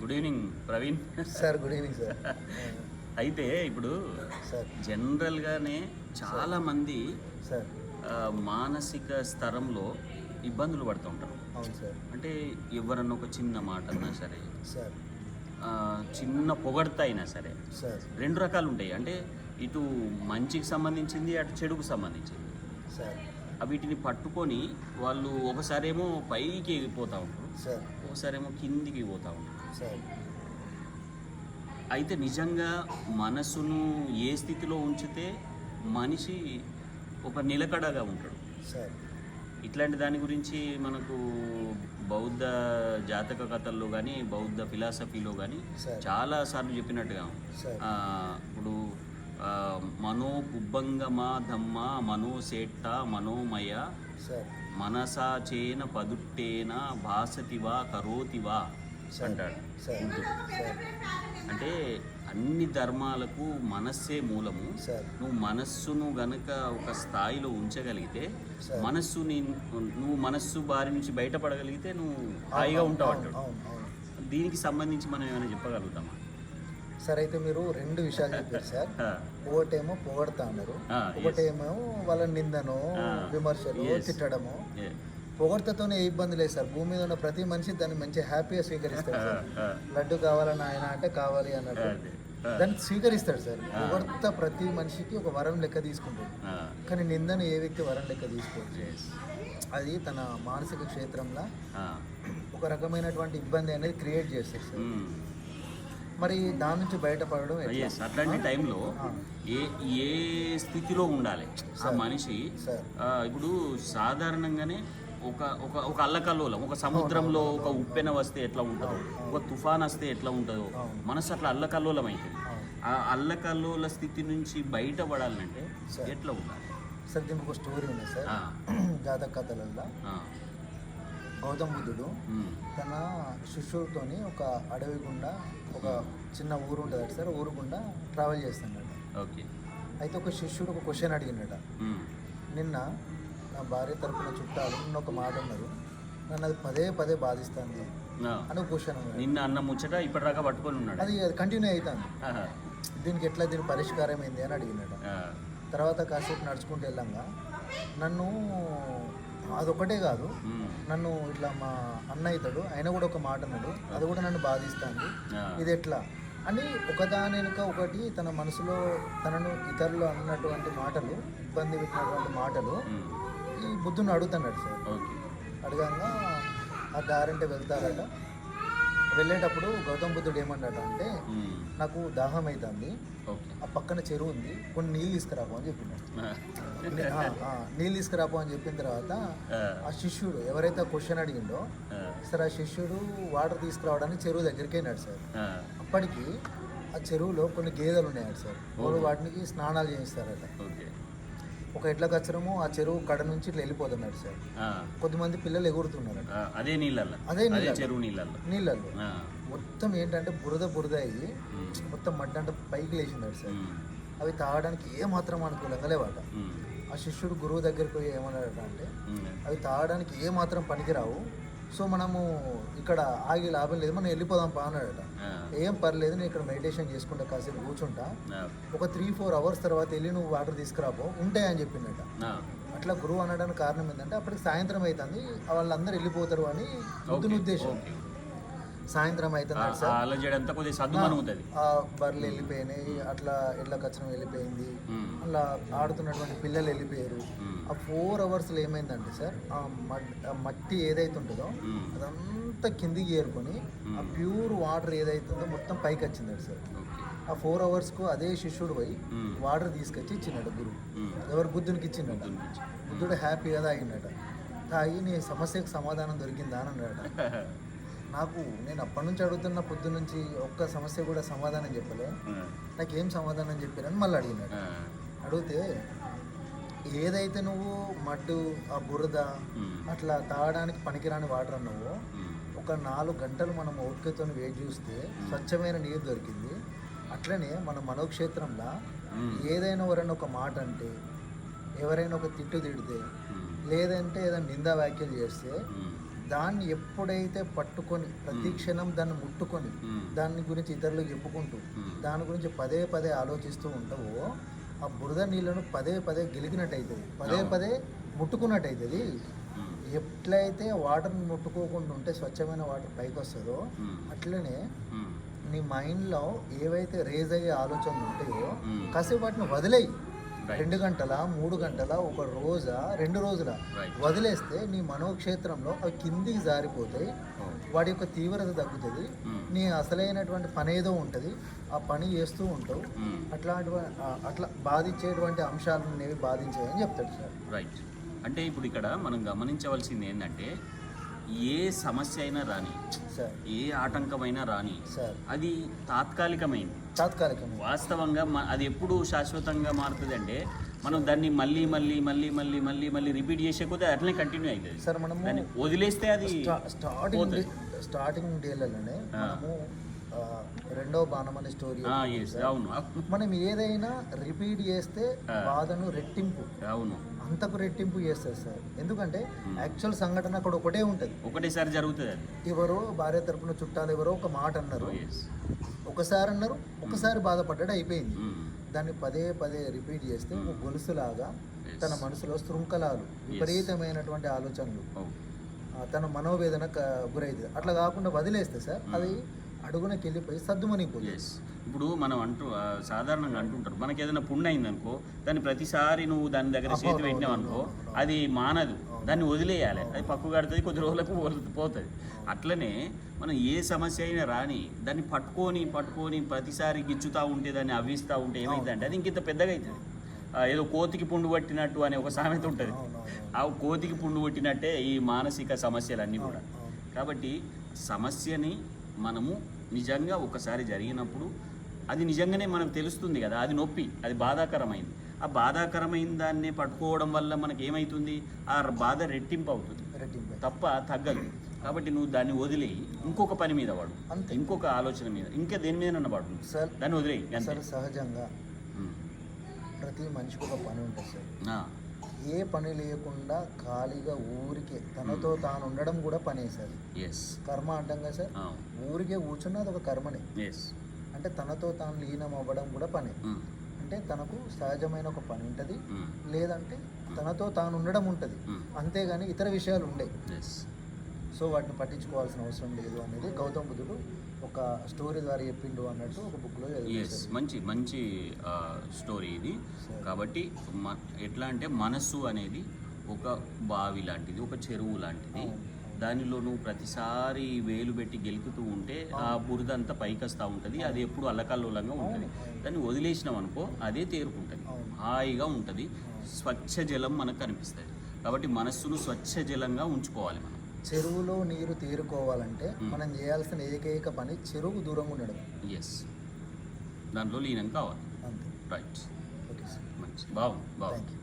Good evening Praveen. Sir good evening sir. అయితే ఇప్పుడు sir. జనరల్గానే చాలా మంది మానసిక స్తరంలో ఇబ్బందులు పడుతూ ఉంటారు. అవును సార్. అంటే ఎవరన్నా ఒక చిన్న మాట అన్నా సరే. చిన్న పొగడత అయినా సరే సార్. రెండు రకాలు ఉంటాయి. అంటే ఇటు మంచికి సంబంధించింది అటు చెడుకు సంబంధించింది. వీటిని పట్టుకొని వాళ్ళు ఒకసారేమో పైకి ఎగిపోతూ ఉంటారు. సార్. ఒకసారేమో కిందికి పోతూ ఉంటారు. అయితే నిజంగా మనసును ఏ స్థితిలో ఉంచితే మనిషి ఒక నిలకడగా ఉంటాడు. ఇట్లాంటి దాని గురించి మనకు బౌద్ధ జాతక కథల్లో కానీ బౌద్ధ ఫిలాసఫీలో కానీ. చాలా సార్లు చెప్పినట్టుగా ఇప్పుడు మనో పుబ్బంగమ ధమ్మ మనో సేట్ట మనోమయ మనసా చేన పదుట్టేన భాసతివా కరోతివా? అంటాడు అంటే అన్ని ధర్మాలకు మనస్సే మూలము. సార్. నువ్వు మనస్సును గనక ఒక స్థాయిలో ఉంచగలిగితే. మనస్సుని నువ్వు మనస్సు బారి నుంచి బయటపడగలిగితే నువ్వు హాయిగా ఉంటావు అంటాడు. దీనికి సంబంధించి మనం ఏమైనా చెప్పగలుగుతామా? సార్ అయితే మీరు రెండు విషయాలు చెప్పారు సార్. ఒకటేమో పొగడతా అన్నారు. ఒకటేమో వాళ్ళ నిందను విమర్శలు. తిట్టడము. పొగడతతోనే ఏ ఇబ్బంది లేదు సార్. భూమి మీద ఉన్న ప్రతి మనిషి దాన్ని మంచి హ్యాపీగా స్వీకరిస్తాడు సార్. లడ్డు కావాలని ఆయన అంటే కావాలి అన్నట్టు. దాన్ని స్వీకరిస్తాడు సార్. పొగడ్త ప్రతి మనిషికి ఒక వరం లెక్క తీసుకుంటాడు. ఆ, కానీ నిందను ఏ వ్యక్తి వరం లెక్క తీసుకోవచ్చు. అది తన మానసిక క్షేత్రంలో ఒక రకమైనటువంటి ఇబ్బంది అనేది క్రియేట్ చేస్తారు సార్. మరి దాని నుంచి బయటపడడం. అట్లాంటి టైంలో. ఏ ఏ స్థితిలో ఉండాలి? ఆ. మనిషి ఇప్పుడు సాధారణంగానే ఒక ఒక ఒక అల్లకల్లోలం ఒక సముద్రంలో ఒక ఉప్పెన వస్తే ఎట్లా ఉంటుందో. ఒక తుఫాన్ వస్తే ఎట్లా ఉంటుందో. మనసు అట్లా అల్లకల్లోలం అవుతుంది అవును. ఆ అల్లకల్లోల స్థితి నుంచి బయటపడాలంటే. ఎట్లా ఉండాలి? సార్ దీనికి ఒక స్టోరీ ఉంది సార్. జాతక కథలలో ఆ, గౌతమ బుద్ధుడు తన శిష్యుడితోని ఒక అడవి గుండా ఒక చిన్న ఊరు ఉంటుంది సార్. ఊరు గుండా ట్రావెల్ చేస్తున్నాడు ఓకే. అయితే ఒక శిష్యుడు ఒక క్వశ్చన్ అడిగినాడు నిన్న నా భార్య తరపున చుట్టాలు నిన్న ఒక మాట ఉన్నారు నన్ను అది పదే పదే బాధిస్తుంది అని క్వశ్చన్ నిన్న అన్న ముచ్చట ఇప్పటిదాకా పట్టుకొని ఉన్నాడు. అది కంటిన్యూ అవుతుంది ఆహా, దీనికి ఎట్లా దీని పరిష్కారం ఏంది అని అడిగినాడు. తర్వాత కాసేపు నడుచుకుంటూ వెళ్ళంగా నన్ను అదొకటే కాదు నన్ను ఇట్లా మా అన్న అవుతాడు ఆయన కూడా ఒక మాట అన్నాడు అది కూడా నన్ను బాధిస్తుంది ఇది ఎట్లా? అని ఒకదాని వెనుక ఒకటి తన మనసులో తనను ఇతరులు అన్నటువంటి మాటలు ఇబ్బంది పెట్టినటువంటి మాటలు బుద్ధుని అడుగుతున్నాడు సార్. అడగంగా ఆ దారంటే వెళ్తారట. వెళ్ళేటప్పుడు గౌతమ బుద్ధుడు ఏమన్నాడు అంటే నాకు దాహం అవుతుంది ఓకే. ఆ పక్కన చెరువు ఉంది కొన్ని నీళ్ళు తీసుకురాపో అని చెప్పినాడు. నీళ్ళు తీసుకురాపో అని చెప్పిన తర్వాత ఆ, శిష్యుడు ఎవరైతే క్వశ్చన్ అడిగిండో సార్ ఆ శిష్యుడు వాటర్ తీసుకురావడానికి చెరువు దగ్గరికి వెళ్ళాడు సార్. అప్పటికి ఆ చెరువులో కొన్ని గేదెలు ఉన్నాయట సార్. వాళ్ళు వాటికి స్నానాలు చేయిస్తారట. ఒక ఎడ్ల కచ్చరము ఆ చెరువు కడ నుంచి ఇట్లా వెళ్ళిపోతున్నాడు సార్. ఆ, కొద్దిమంది పిల్లలు ఎగురుతున్నారట ఆ, అదే నీళ్ళల్లో. అదే. చెరువు నీళ్ళల్లో. నీళ్ళల్లో. మొత్తం ఏంటంటే బురద బురద అయ్యి మొత్తం మడ్డ అంటే పైకి లేచిందట సార్. అవి తాగడానికి ఏ మాత్రం అనుకూలంగా లేవట ఆ శిష్యుడు గురువు దగ్గరికి పోయి ఏమన్నాడట అంటే అవి తాగడానికి ఏ మాత్రం పనికిరావు. సో మనము ఇక్కడ ఆగి లాభం లేదు మనం వెళ్ళిపోదాం పా అన్నాడట. ఏం పర్లేదు నేను ఇక్కడ మెడిటేషన్ చేసుకుంటా కాసేపు కూర్చుంటా. ఒక త్రీ ఫోర్ అవర్స్ తర్వాత వెళ్ళి నువ్వు వాటర్ తీసుకురాపో ఉంటాయని చెప్పిండట ఆ, అట్లా గురువు అనడానికి కారణం ఏంటంటే అప్పటికి సాయంత్రం అవుతుంది వాళ్ళందరూ వెళ్ళిపోతారు అని ఓకే, ఉద్దేశం. సాయంత్రం అవుతుంది. బర్రెలు వెళ్ళిపోయినాయి అట్లా ఎడ్ల కచ్చరం వెళ్ళిపోయింది అలా ఆడుతున్నటువంటి పిల్లలు వెళ్ళిపోయారు. ఆ ఫోర్ అవర్స్లో ఏమైందంటే సార్ ఆ మట్టి ఏదైతే ఉంటుందో అదంతా కిందికి ఏరుకొని ఆ. ప్యూర్ వాటర్ ఏదైతుందో మొత్తం పైకి వచ్చిందండి సార్. ఆ ఫోర్ అవర్స్కు అదే శిష్యుడు పోయి వాటర్ తీసుకొచ్చి ఇచ్చినాడు గురువు ఎవరు బుద్ధునికి ఇచ్చిండట. బుద్ధుడు హ్యాపీగా తాగిండట తాగి నీ సమస్యకు సమాధానం దొరికిందా అని అన్నాడట నాకు నేను అప్పటి నుంచి అడుగుతున్న పొద్దు నుంచి ఒక్క సమస్య కూడా సమాధానం చెప్పలే. నాకు ఏం సమాధానం చెప్పారని మళ్ళీ అడిగినాడు. అడిగితే ఏదైతే నువ్వు మడ్డు ఆ బురద అట్లా తాగడానికి పనికిరాని వాటర్ అన్నావో ఒక నాలుగు గంటలు మనం ఓపికతో వేచి చూస్తే స్వచ్ఛమైన నీరు దొరికింది. అట్లనే మన మనోక్షేత్రంలో ఏదైనా ఎవరైనా ఒక మాట అంటే ఎవరైనా ఒక తిట్టు తిడితే లేదంటే ఏదైనా నిందా వ్యాఖ్యలు చేస్తే దాన్ని ఎప్పుడైతే పట్టుకొని ప్రతి క్షణం దాన్ని ముట్టుకొని. దాని గురించి ఇతరులకు చెప్పుకుంటూ. దాని గురించి పదే పదే ఆలోచిస్తూ ఉంటావో ఆ బురద నీళ్ళను పదే పదే గెలిగినట్టు అవుతుంది పదే. పదే ముట్టుకున్నట్టు అవుతుంది. ఎట్లయితే వాటర్ని ముట్టుకోకుండా ఉంటే స్వచ్ఛమైన వాటర్ పైకి వస్తుందో. అట్లనే. నీ మైండ్లో ఏవైతే రేజ్ అయ్యే ఆలోచనలు ఉంటాయో. కాసేపు వాటిని వదిలేయి. రెండు గంటల మూడు గంటల ఒక రోజా రెండు రోజుల. వదిలేస్తే నీ మనోక్షేత్రంలో అవి కిందికి జారిపోతాయి వాటి యొక్క తీవ్రత తగ్గుతుంది. నీ అసలైనటువంటి పని ఏదో ఉంటుంది. ఆ పని చేస్తూ ఉంటావు. అట్లాంటి అట్లా బాధించేటువంటి అంశాలను అనేవి బాధించాయని చెప్తాడు సార్. రైట్. అంటే ఇప్పుడు ఇక్కడ మనం గమనించవలసింది ఏంటంటే ఏ సమస్య అయినా రాని సార్. ఏ ఆటంకమైనా రాని సార్. అది తాత్కాలికమైంది. తాత్కాలికంగా వాస్తవంగా అది ఎప్పుడు శాశ్వతంగా మారుతుంది అంటే మనం దాన్ని మళ్ళీ మళ్ళీ మళ్ళీ మళ్ళీ మళ్ళీ మళ్ళీ రిపీట్ చేసే కొద్దీ అట్లనే కంటిన్యూ అవుతుంది సార్ మనము దాన్ని వదిలేస్తే అది స్టా- స్టార్టింగ్ స్టార్టింగ్ డేలలోనే. మనము రెండో బాణం అనే స్టోరీ అవును. మనం ఏదైనా రిపీట్ చేస్తే. బాధను రెట్టింపు. అవును. అంతకు రెట్టింపు చేస్తారు సార్. ఎందుకంటే యాక్చువల్ సంఘటన అక్కడ ఒకటే ఉంటుంది. ఒకటేసారి జరుగుతుంది ఎవరో భార్య తరపున చుట్టాలు ఎవరో ఒక మాట అన్నారు. ఒకసారి అన్నారు ఒకసారి బాధపడ్డాడు అయిపోయింది. దాన్ని పదే పదే రిపీట్ చేస్తే ఒక గొలుసులాగా Yes. తన మనసులో శృంఖలాలు విపరీతమైనటువంటి ఆలోచనలు ఆ, తన మనోవేదన గురైంది అట్లా కాకుండా వదిలేస్తే సార్ అది అడుగునకి వెళ్ళిపోయి సర్దుమనిపోతుంది ఎస్ ఇప్పుడు మనం అంటూ సాధారణంగా అంటుంటారు. మనకి ఏదైనా పుణ్య అయింది అనుకో దాన్ని ప్రతిసారి నువ్వు దాని దగ్గర చేతి పెట్టినావు అనుకో అది మానదు. దాన్ని వదిలేయాలి. అది పక్కు కడుతుంది కొద్ది రోజులకు పోతు- పోతుంది. అట్లనే మనం ఏ సమస్య అయినా రాని దాన్ని పట్టుకొని పట్టుకొని ప్రతిసారి గిచ్చుతా ఉంటే దాన్ని అవ్విస్తూ ఉంటే ఏమైందంటే అది ఇంకింత పెద్దగా అవుతుంది ఏదో కోతికి పుండు పట్టినట్టు అనే ఒక సామెత ఉంటుంది. ఆ కోతికి పుండు పట్టినట్టే ఈ మానసిక సమస్యలన్నీ కూడా. కాబట్టి సమస్యని మనము నిజంగా ఒకసారి జరిగినప్పుడు అది నిజంగానే మనకు తెలుస్తుంది కదా అది నొప్పి అది బాధాకరమైంది. ఆ బాధాకరమైన దాన్ని పట్టుకోవడం వల్ల మనకి ఏమవుతుంది ఆ బాధ రెట్టింపు అవుతుంది. రెట్టింపు తప్ప తగ్గదు. కాబట్టి నువ్వు దాన్ని వదిలి ఇంకొక పని మీద వాడు. అంతే. ఇంకొక ఆలోచన మీద. ఇంకా దేని మీద వాడు? దాన్ని వదిలేయి. సార్ సహజంగా. ప్రతి మనిషికి ఒక పని ఉంటుంది సార్. ఏ పని లేకుండా ఖాళీగా ఊరికే తనతో తాను ఉండడం కూడా పనే సార్. ఎస్ కర్మ అంటాం కదా సార్. ఊరికే కూర్చున్నది ఒక కర్మనే. ఎస్ అంటే తనతో తాను లీనం అవ్వడం కూడా పనే. అంటే తనకు సహజమైన ఒక పని ఉంటుంది. లేదంటే తనతో తాను ఉండడం ఉంటుంది. అంతేగాని ఇతర విషయాలు ఎస్ సో వాటిని పట్టించుకోవాల్సిన అవసరం లేదు అనేది గౌతమ్ బుద్ధుడు ఒక స్టోరీ ద్వారా చెప్పిండు అన్నట్టు ఒక బుక్లో ఎస్ మంచి మంచి స్టోరీ ఇది. కాబట్టి ఎట్లా అంటే మనస్సు అనేది ఒక బావి లాంటిది ఒక చెరువు లాంటిది. దానిలో నువ్వు ప్రతిసారి వేలు పెట్టి గెలుకుతూ ఉంటే ఆ బురద అంతా పైకి వస్తూ ఉంటుంది. అది ఎప్పుడు అల్లకల్లోలంగా ఉంటుంది. దాన్ని వదిలేసినాం అనుకో అదే తేరుకుంటుంది. హాయిగా ఉంటుంది. స్వచ్ఛ జలం మనకు కనిపిస్తుంది. కాబట్టి మనస్సును స్వచ్ఛ జలంగా ఉంచుకోవాలి మనం. చెరువులో నీరు తేరుకోవాలంటే మనం చేయాల్సిన ఏకైక పని చెరువు దూరంగా ఉండడం. ఎస్ దాంట్లో లీనం కావాలి. Right okay sir. మంచి బాగుంది. బాగుంది.